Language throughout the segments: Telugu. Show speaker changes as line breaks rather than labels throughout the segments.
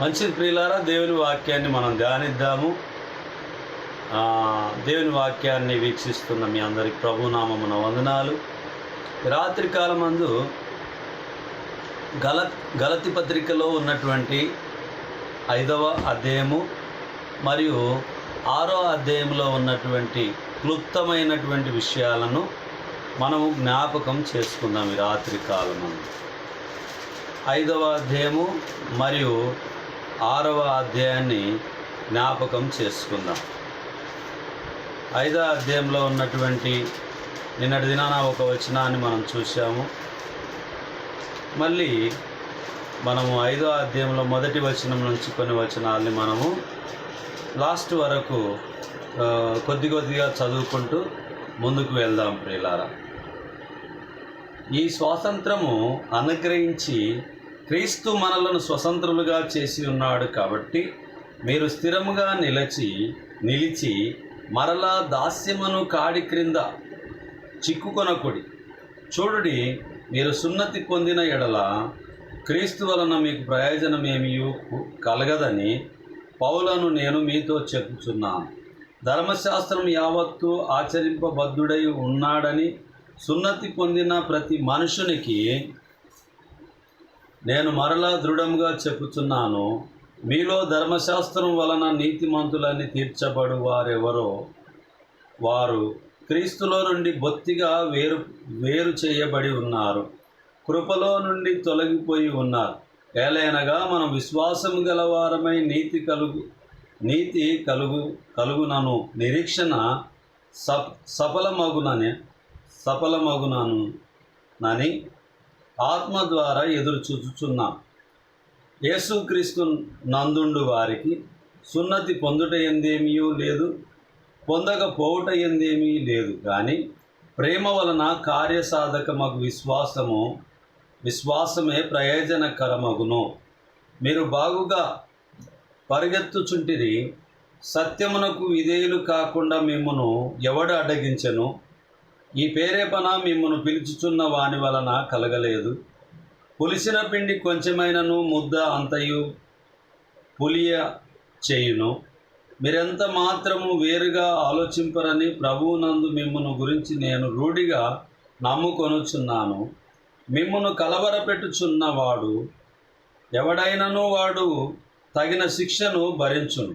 మంచిది ప్రియులారా దేవుని వాక్యాన్ని మనం ధ్యానిద్దాము. దేవుని వాక్యాన్ని వీక్షిస్తున్న మీ అందరికి ప్రభునామమున వందనాలు. రాత్రి కాలమందు గల గలతి పత్రికలో ఉన్నటువంటి ఐదవ అధ్యాయము మరియు ఆరో అధ్యాయంలో ఉన్నటువంటి క్లుప్తమైనటువంటి విషయాలను మనము జ్ఞాపకం చేసుకుందాం ఈ రాత్రి కాలమందు. ఐదవ అధ్యాయము మరియు ఆరవ అధ్యాయాన్ని జ్ఞాపకం చేసుకుందాం. ఐదవ అధ్యాయంలో ఉన్నటువంటి నిన్నటి దినాన ఒక వచనాన్ని మనం చూసాము మళ్ళీ మనము ఐదో అధ్యాయంలో మొదటి వచనం నుంచి కొన్ని వచనాల్ని మనము లాస్ట్ వరకు కొద్ది కొద్దిగా చదువుకుంటూ ముందుకు వెళ్దాం ప్రియులారా. ఈ స్వాతంత్రము అనుగ్రహించి క్రీస్తు మనలను స్వతంత్రులుగా చేసి ఉన్నాడు కాబట్టి మీరు స్థిరముగా నిలిచి నిలిచి మరలా దాస్యమును కాడి క్రింద చిక్కుకొనకుడి. చూడుడి మీరు సున్నతి పొందిన ఎడల క్రీస్తు వలన మీకు ప్రయోజనమేమీ కలగదని పౌలను నేను మీతో చెప్పుచున్నాను. ధర్మశాస్త్రం యావత్తు ఆచరింపబద్ధుడై ఉన్నాడని సున్నతి పొందిన ప్రతి మనుషునికి నేను మరలా దృఢంగా చెప్పుచున్నాను మీలో ధర్మశాస్త్రం వలన నీతిమంతులని తీర్చబడు వారెవరో వారు క్రీస్తులో నుండి బొత్తిగా వేరు వేరు చేయబడి ఉన్నారు కృపలో నుండి తొలగిపోయి ఉన్నారు. ఏలైనగా మనం విశ్వాసం గలవారమై నీతి కలుగు నీతి కలుగు కలుగునను నిరీక్షణ సఫ సఫలమగునని సఫలమగునను నని ఆత్మ ద్వారా ఎదురు చూచుచున్నాం. యేసుక్రీస్తు నందుండు వారికి సున్నతి పొందుట ఎందేమీ లేదు పొందకపోవుట ఎందేమీ లేదు. కానీ ప్రేమ వలన కార్యసాధకమగు విశ్వాసము విశ్వాసమే ప్రయోజనకరమగును. మీరు బాగుగా పరిగెత్తుచుంటిరి సత్యమునకు విధేయులు కాకుండా మిమ్మను ఎవడు అడ్డగించను? ఈ పేరేపన మిమ్మను పిలుచుచున్న వాని వలన కలగలేదు. పులిసిన పిండి కొంచెమైనను ముద్ద అంతయు పులియ చేయును. మీరెంత మాత్రము వేరుగా ఆలోచింపరని ప్రభువునందు మిమ్మను గురించి నేను రూఢిగా నమ్ముకొనుచున్నాను. మిమ్మను కలవరపెట్టుచున్నవాడు ఎవడైనను వాడు తగిన శిక్షను భరించును.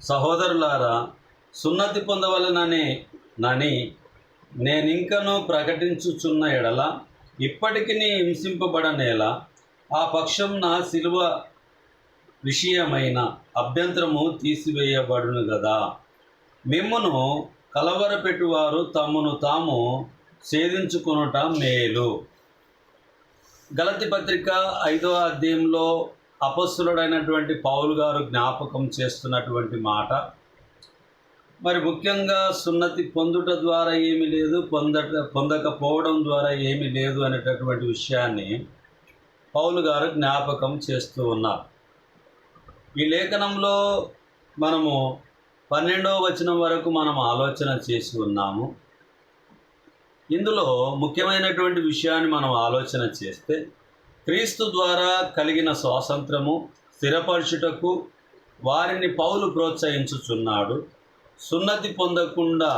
సహోదరులారా సున్నతి పొందవలనని నని నేనింకను ప్రకటించుచున్న ఎడల ఇప్పటికి హింసింపబడనేలా ఆ పక్షం నా శిలువ విషయమైన అభ్యంతరము తీసివేయబడును గదా. మిమ్మును కలవరపెట్టువారు తమను తాము ఛేదించుకొనుట మేలు. గలతి పత్రిక ఐదో అధ్యాయంలో అపస్సులుడైనటువంటి పౌలు గారు జ్ఞాపకం చేస్తున్నటువంటి మాట మరి ముఖ్యంగా సున్నతి పొందుట ద్వారా ఏమీ లేదు పొందట పొందకపోవడం ద్వారా ఏమీ లేదు అనేటటువంటి విషయాన్ని పౌలు గారు జ్ఞాపకం చేస్తూ ఉన్నారు. ఈ లేఖనంలో మనము పన్నెండవ వచనం వరకు మనం ఆలోచన చేసి ఉన్నాము. ఇందులో ముఖ్యమైనటువంటి విషయాన్ని మనం ఆలోచన చేస్తే క్రీస్తు ద్వారా కలిగిన స్వాతంత్రము స్థిరపరచుటకు వారిని పౌలు ప్రోత్సహించుచున్నాడు. సున్నతి పొందకుండా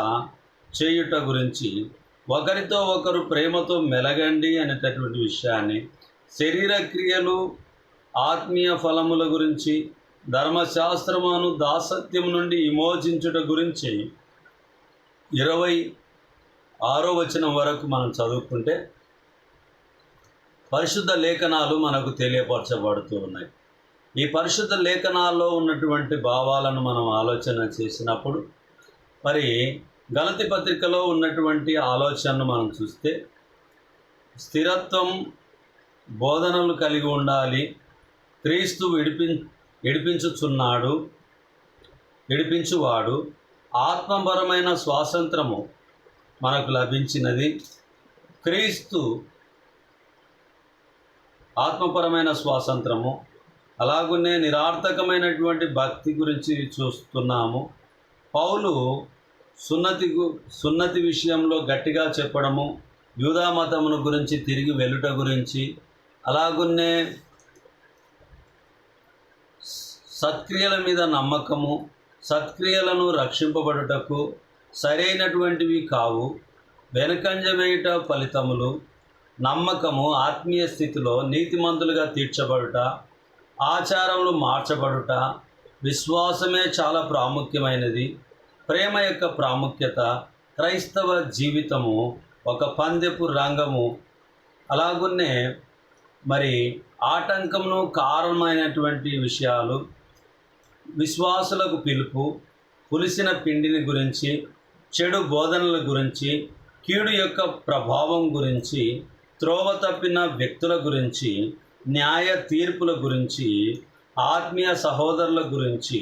చేయుట గురించి ఒకరితో ఒకరు ప్రేమతో మెలగండి అనేటటువంటి విషయాన్ని శరీర క్రియలు ఆత్మీయ ఫలముల గురించి ధర్మశాస్త్రమును దాసత్యం నుండి విమోచించుట గురించి ఇరవై ఆరో వచనం వరకు మనం చదువుకుంటే పరిశుద్ధ లేఖనాలు మనకు తెలియపరచబడుతూ ఉన్నాయి. ఈ పరిశుద్ధ లేఖనాల్లో ఉన్నటువంటి భావాలను మనం ఆలోచన చేసినప్పుడు మరి గలతి పత్రికలో ఉన్నటువంటి ఆలోచనను మనం చూస్తే స్థిరత్వం బోధనలు కలిగి ఉండాలి. క్రీస్తు విడిపి విడిపించుచున్నాడు విడిపించువాడు ఆత్మపరమైన స్వాతంత్రము మనకు లభించినది. క్రీస్తు ఆత్మపరమైన స్వాతంత్రము అలాగనే నిరార్థకమైనటువంటి భక్తి గురించి చూస్తున్నాము. పౌలు సున్నతి సున్నతి విషయంలో గట్టిగా చెప్పడము యూదా మతమును గురించి తిరిగి వెళ్ళుట గురించి అలాగున్నే సత్క్రియల మీద నమ్మకము సత్క్రియలను రక్షింపబడుటకు సరైనటువంటివి కావు. వెనుకంజ వేయుట ఫలితములు నమ్మకము ఆత్మీయ స్థితిలో నీతిమంతులుగా తీర్చబడుట ఆచారములు మార్చబడుట విశ్వాసమే చాలా ప్రాముఖ్యమైనది. ప్రేమ యొక్క ప్రాముఖ్యత క్రైస్తవ జీవితము ఒక పందెపు రంగము. అలాగున్నే మరి ఆటంకమును కారణమైనటువంటి విషయాలు విశ్వాసులకు పిలుపు పులిసిన పిండిని గురించి చెడు బోధనల గురించి కీడు యొక్క ప్రభావం గురించి త్రోవ తప్పిన వ్యక్తుల గురించి న్యాయ తీర్పుల గురించి ఆత్మీయ సహోదరుల గురించి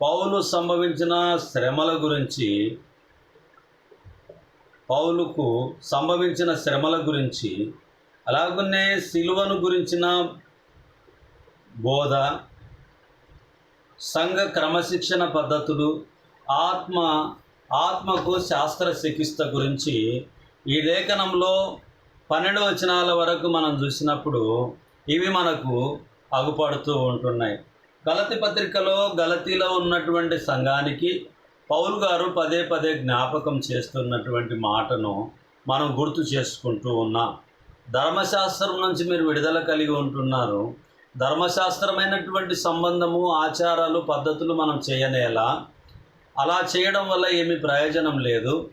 పౌలు సంభవించిన శ్రమల గురించి పౌలుకు సంభవించిన శ్రమల గురించి అలాగనే సిలువను గురించిన బోధ సంఘ క్రమశిక్షణ పద్ధతులు ఆత్మ ఆత్మకు శాస్త్ర చికిత్స గురించి ఈ లేఖనంలో పన్నెండు వచనాల వరకు మనం చూసినప్పుడు ఇవి మనకు అగుపడుతూ ఉంటున్నాయి. గలతి పత్రికలో గలతీలో ఉన్నటువంటి సంఘానికి పౌలు గారు పదే పదే జ్ఞాపకం చేస్తున్నటువంటి మాటను మనం గుర్తు చేసుకుంటూ ఉన్నాం. ధర్మశాస్త్రం నుంచి మీరు విడుదల కలిగి ఉంటున్నారు. ధర్మశాస్త్రమైనటువంటి సంబంధము ఆచారాలు పద్ధతులు మనం చేయనేలా. అలా చేయడం వల్ల ఏమి ప్రయోజనం లేదు.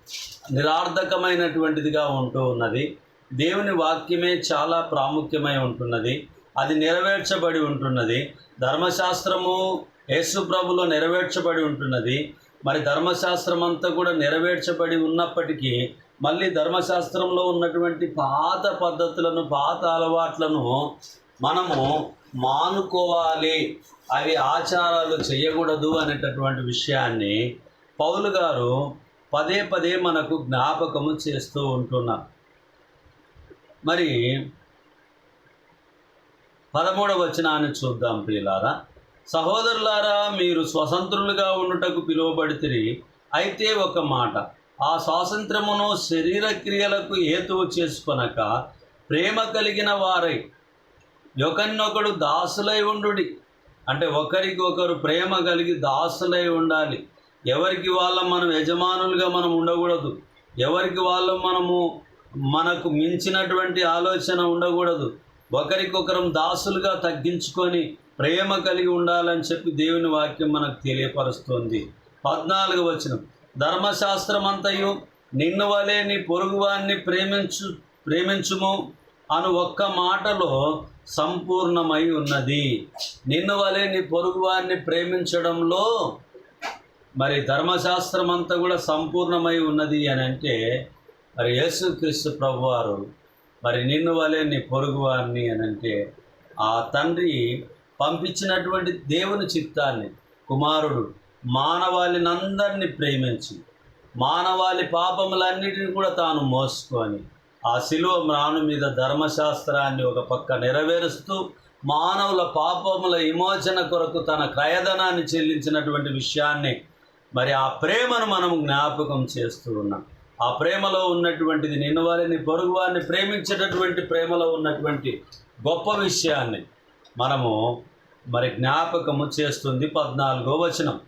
నిరార్థకమైనటువంటిదిగా ఉంటూ ఉన్నది. దేవుని వాక్యమే చాలా ప్రాముఖ్యమై ఉంటున్నది. అది నెరవేర్చబడి ఉంటున్నది. ధర్మశాస్త్రము యేసు ప్రభులో నెరవేర్చబడి ఉంటున్నది. మరి ధర్మశాస్త్రం అంతా కూడా నెరవేర్చబడి ఉన్నప్పటికీ మళ్ళీ ధర్మశాస్త్రంలో ఉన్నటువంటి పాత పద్ధతులను పాత అలవాట్లను మనము మానుకోవాలి. అవి ఆచారాలు చేయకూడదు అనేటటువంటి విషయాన్ని పౌలు గారు పదే పదే మనకు జ్ఞాపకము చేస్తూ ఉంటున్నారు. మరి పదమూడవ వచనాన్ని చూద్దాం ప్రియులారా. సహోదరులారా మీరు స్వతంత్రులుగా ఉండుటకు పిలువబడితే అయితే ఒక మాట ఆ స్వాతంత్రమును శరీర క్రియలకు హేతువు చేసుకొనక ప్రేమ కలిగిన వారై ఒకరినొకడు దాసులై ఉండుడి. అంటే ఒకరికి ఒకరు ప్రేమ కలిగి దాసులై ఉండాలి. ఎవరికి వాళ్ళ మనం యజమానులుగా మనం ఉండకూడదు. ఎవరికి వాళ్ళ మనము మనకు మించినటువంటి ఆలోచన ఉండకూడదు. ఒకరికొకరం దాసులుగా తగ్గించుకొని ప్రేమ కలిగి ఉండాలని చెప్పి దేవుని వాక్యం మనకు తెలియపరుస్తుంది. పద్నాలుగు వచనం. ధర్మశాస్త్రం అంతయు నిన్ను వలే నీ పొరుగువాన్ని ప్రేమించు ప్రేమించుము అను ఒక్క మాటలో సంపూర్ణమై ఉన్నది. నిన్ను వలే నీ పొరుగువాన్ని ప్రేమించడంలో మరి ధర్మశాస్త్రం అంతా కూడా సంపూర్ణమై ఉన్నది అని అంటే మరి యేసుక్రీస్తు ప్రభువారు మరి నిన్ను వలే నీ పొరుగువారిని అని అంటే ఆ తండ్రి పంపించినటువంటి దేవుని చిత్తాన్ని కుమారుడు మానవాళిని అందరినీ ప్రేమించి మానవాళి పాపములన్నిటిని కూడా తాను మోసుకొని ఆ శిలువ మ్రాను మీద ధర్మశాస్త్రాన్ని ఒక పక్క నెరవేరుస్తూ మానవుల పాపముల విమోచన కొరకు తన క్రయధనాన్ని చెల్లించినటువంటి విషయాన్ని మరి ఆ ప్రేమను మనం జ్ఞాపకం చేస్తూ ఉన్నాం. ఆ ప్రేమలో ఉన్నటువంటిది నిన్ను వారిని పొరుగు వారిని ప్రేమించేటటువంటి ప్రేమలో ఉన్నటువంటి గొప్ప విషయాన్ని మనము మరి జ్ఞాపకము చేస్తుంది పద్నాలుగో వచనం.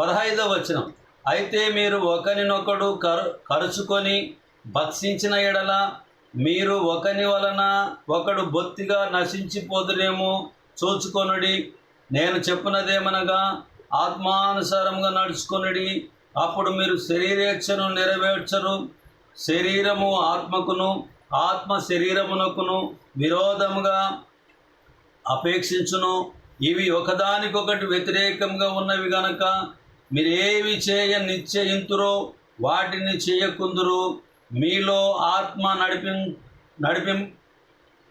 పదహైదో వచనం. అయితే మీరు ఒకరినొకడు కరు కరుచుకొని భక్షించిన ఎడల మీరు ఒకని వలన ఒకడు బొత్తిగా నశించిపోదురేమో చూచుకొనుడి. నేను చెప్పినదేమనగా ఆత్మానుసారంగా నడుచుకొనుడి. అప్పుడు మీరు శరీరేచ్ఛను నెరవేర్చరు. శరీరము ఆత్మకును ఆత్మ శరీరమునకును విరోధముగా అపేక్షించును. ఇవి ఒకదానికొకటి వ్యతిరేకంగా ఉన్నవి గనక మీరేవి చేయ నిశ్చయింతురో వాటిని చేయకుందురు. మీలో ఆత్మ నడిపి నడిపిం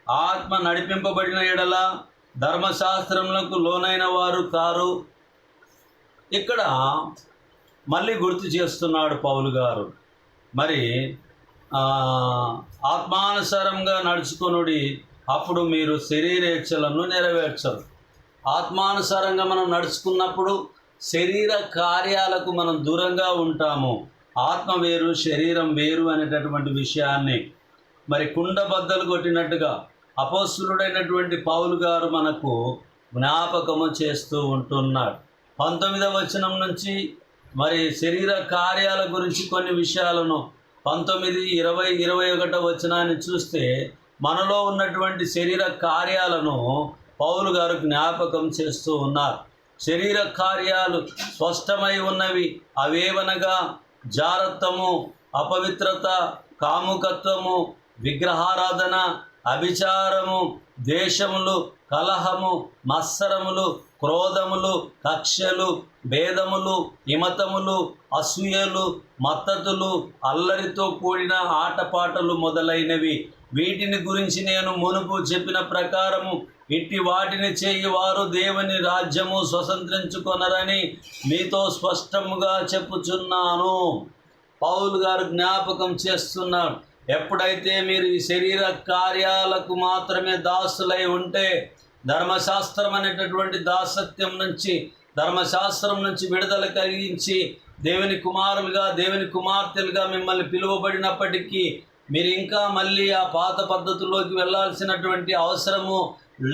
ఆత్మ నడిపింపబడిన ఎడల ధర్మశాస్త్రములకు లోనైన వారు కారు. ఇక్కడ మళ్ళీ గుర్తు చేస్తున్నాడు పౌలు గారు. మరి ఆత్మానుసారంగా నడుచుకొనుడి అప్పుడు మీరు శరీరేచ్ఛలను నెరవేర్చరు. ఆత్మానుసారంగా మనం నడుచుకున్నప్పుడు శరీర కార్యాలకు మనం దూరంగా ఉంటాము. ఆత్మ వేరు శరీరం వేరు అనేటటువంటి విషయాన్ని. మరి కుండ బద్దలు కొట్టినట్టుగా అపోస్తులుడైనటువంటి పౌలు గారు మనకు జ్ఞాపకము చేస్తూ ఉంటున్నాడు. పంతొమ్మిదవ వచనం నుంచి మరి శరీర కార్యాల గురించి కొన్ని విషయాలను పంతొమ్మిది ఇరవై ఇరవై ఒకటో వచనాన్ని చూస్తే మనలో ఉన్నటువంటి శరీర కార్యాలను పౌలు గారు జ్ఞాపకం చేస్తూ ఉన్నారు. శరీర కార్యాలు స్పష్టమై ఉన్నవి అవేవనగా జారత్వము అపవిత్రత కాముకత్వము విగ్రహారాధన అభిచారము ద్వేషములు కలహము మత్సరములు క్రోధములు కక్షలు భేదములు హిమతములు అసూయలు మత్తతులు అల్లరితో కూడిన ఆటపాటలు మొదలైనవి. వీటిని గురించి నేను మునుపు చెప్పిన ప్రకారము ఇట్టి వాటిని చేయువారు దేవుని రాజ్యము స్వతంత్రించుకొనరని మీతో స్పష్టముగా చెప్పుచున్నాను. పౌలు గారు జ్ఞాపకం చేస్తున్నారు. ఎప్పుడైతే మీరు ఈ శరీర కార్యాలకు మాత్రమే దాసులై ఉంటే ధర్మశాస్త్రం అనేటటువంటి దాసత్యం నుంచి ధర్మశాస్త్రం నుంచి విడుదల కలిగించి దేవుని కుమారులుగా దేవుని కుమార్తెలుగా మిమ్మల్ని పిలువబడినప్పటికీ మీరు ఇంకా మళ్ళీ ఆ పాత పద్ధతుల్లోకి వెళ్ళాల్సినటువంటి అవసరము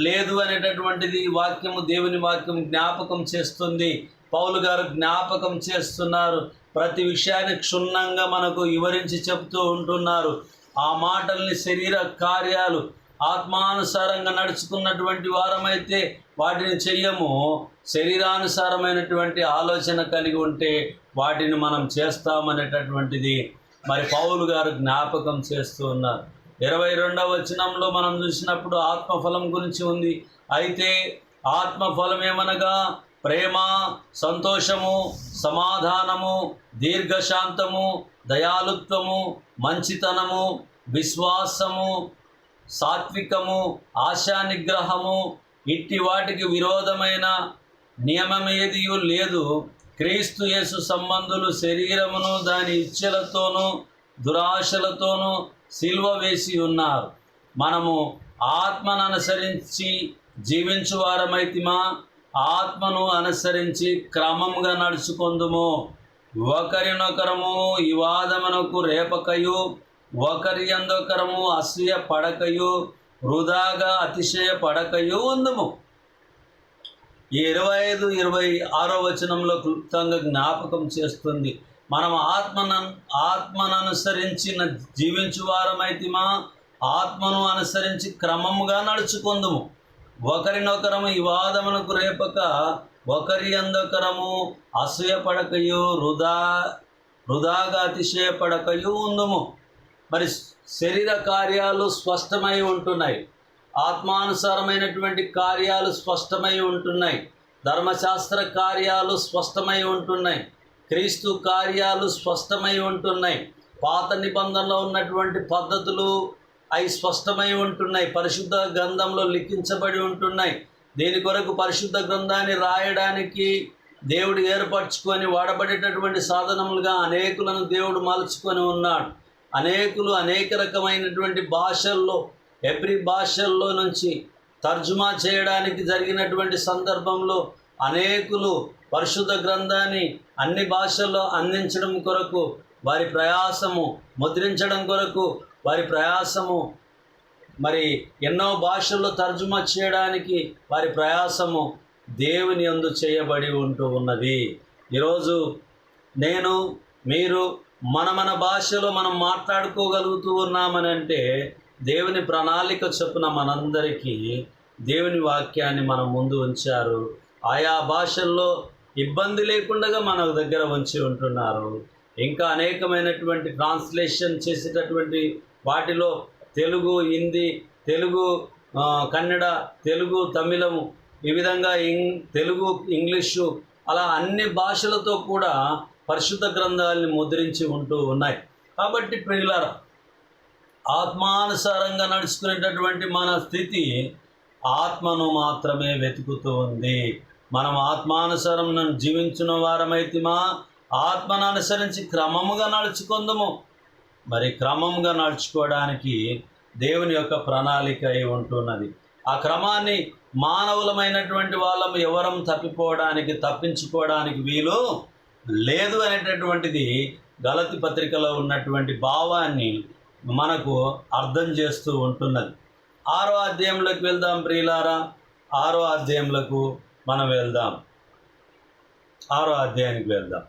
లేదు అనేటటువంటిది వాక్యము దేవుని వాక్యం జ్ఞాపకం చేస్తుంది. పౌలు గారు జ్ఞాపకం చేస్తున్నారు. ప్రతి విషయాన్ని క్షుణ్ణంగా మనకు వివరించి చెప్తూ ఉంటున్నారు. ఆ మాటల్ని శరీర కార్యాలు ఆత్మానుసారంగా నడుచుకున్నటువంటి వారమైతే వాటిని చెయ్యము. శరీరానుసారమైనటువంటి ఆలోచన కలిగి ఉంటే వాటిని మనం చేస్తామనేటటువంటిది మరి పౌలు గారు జ్ఞాపకం చేస్తూ ఉన్నారు. ఇరవై రెండవ వచనంలో మనం చూసినప్పుడు ఆత్మఫలం గురించి ఉంది. అయితే ఆత్మఫలం ఏమనగా ప్రేమ సంతోషము సమాధానము దీర్ఘశాంతము దయాలుత్వము మంచితనము విశ్వాసము సాత్వికము ఆశా నిగ్రహము ఇట్టి వాటికి విరోధమైన నియమమేదియు లేదు. క్రీస్తు యేసు సంబంధులు శరీరమును దాని ఇచ్చలతోనూ దురాశలతోనూ సిల్వ వేసి ఉన్నారు. మనము ఆత్మను అనుసరించి జీవించువారమైతిమా ఆత్మను అనుసరించి క్రమంగా నడుచుకుందుము. ఒకరినొకరము వివాదమునకు రేపకయు ఒకరి అందొకరము అసూయ పడకయు వృధాగా అతిశయ పడకయు ఉందము. ఈ ఇరవై ఐదు ఇరవై ఆరో వచనంలో క్లుప్తంగా జ్ఞాపకం చేస్తుంది. మనం ఆత్మను ఆత్మను అనుసరించిన జీవించు వారమైతిమా ఆత్మను అనుసరించి క్రమముగా నడుచుకుందుము. ఒకరినొకరము ఈ వాదమునకు రేపక ఒకరి అందొకరము అసూయపడకయు వృధా వృధాగా అతిశయపడకయు ఉందము. మరి శరీర కార్యాలు స్పష్టమై ఉంటున్నాయి. ఆత్మానుసారమైనటువంటి కార్యాలు స్పష్టమై ఉంటున్నాయి. ధర్మశాస్త్ర కార్యాలు స్పష్టమై ఉంటున్నాయి. క్రీస్తు కార్యాలు స్పష్టమై ఉంటున్నాయి. పాత నిబంధనలో ఉన్నటువంటి పద్ధతులు అవి స్పష్టమై ఉంటున్నాయి. పరిశుద్ధ గ్రంథంలో లిఖించబడి ఉంటున్నాయి. దీని కొరకు పరిశుద్ధ గ్రంథాన్ని రాయడానికి దేవుడు ఏర్పరచుకొని వాడబడేటటువంటి సాధనములుగా అనేకులను దేవుడు మలుచుకొని ఉన్నాడు. అనేకులు అనేక రకమైనటువంటి భాషల్లో ఎవ్రీ భాషల్లో నుంచి తర్జుమా చేయడానికి జరిగినటువంటి సందర్భంలో అనేకులు పరిశుద్ధ గ్రంథాన్ని అన్ని భాషల్లో అందించడం కొరకు వారి ప్రయాసము ముద్రించడం కొరకు వారి ప్రయాసము మరి ఎన్నో భాషల్లో తర్జుమా చేయడానికి వారి ప్రయాసము దేవుని అందు చేయబడి ఉంటూ ఉన్నది. ఈరోజు నేను మీరు మన మన భాషలో మనం మాట్లాడుకోగలుగుతూ ఉన్నామని అంటే దేవుని ప్రణాళిక చొప్పున మనందరికీ దేవుని వాక్యాన్ని మనం ముందు ఉంచారు. ఆయా భాషల్లో ఇబ్బంది లేకుండా మన దగ్గర ఉంచి ఉంటున్నారు. ఇంకా అనేకమైనటువంటి ట్రాన్స్లేషన్ చేసేటటువంటి వాటిలో తెలుగు హిందీ తెలుగు కన్నడ తెలుగు తమిళము ఈ విధంగా ఇంగ్ తెలుగు ఇంగ్లీషు అలా అన్ని భాషలతో కూడా పరిశుద్ధ గ్రంథాలని ముద్రించి ఉంటూ ఉన్నాయి. కాబట్టి ప్రియులారా ఆత్మానుసారంగా నడుచుకునేటటువంటి మన స్థితి ఆత్మను మాత్రమే వెతుకుతూ ఉంది మనం ఆత్మానుసారం జీవించిన వారమైతే మా ఆత్మను అనుసరించి క్రమముగా నడుచుకుందాము. మరి క్రమంగా నడుచుకోవడానికి దేవుని యొక్క ప్రణాళిక అయి ఉంటున్నది. ఆ క్రమాన్ని మానవులమైనటువంటి వాళ్ళం ఎవరం తప్పిపోవడానికి తప్పించుకోవడానికి వీలు లేదు అనేటటువంటిది గలతి పత్రికలో ఉన్నటువంటి భావాన్ని మనకు అర్థం చేస్తూ ఉంటున్నది. ఆరో అధ్యాయంలోకి వెళ్దాం ప్రియులారా. ఆరో అధ్యాయంలోకి మనం వెళ్దాం. ఆరో అధ్యాయానికి వెళ్దాం.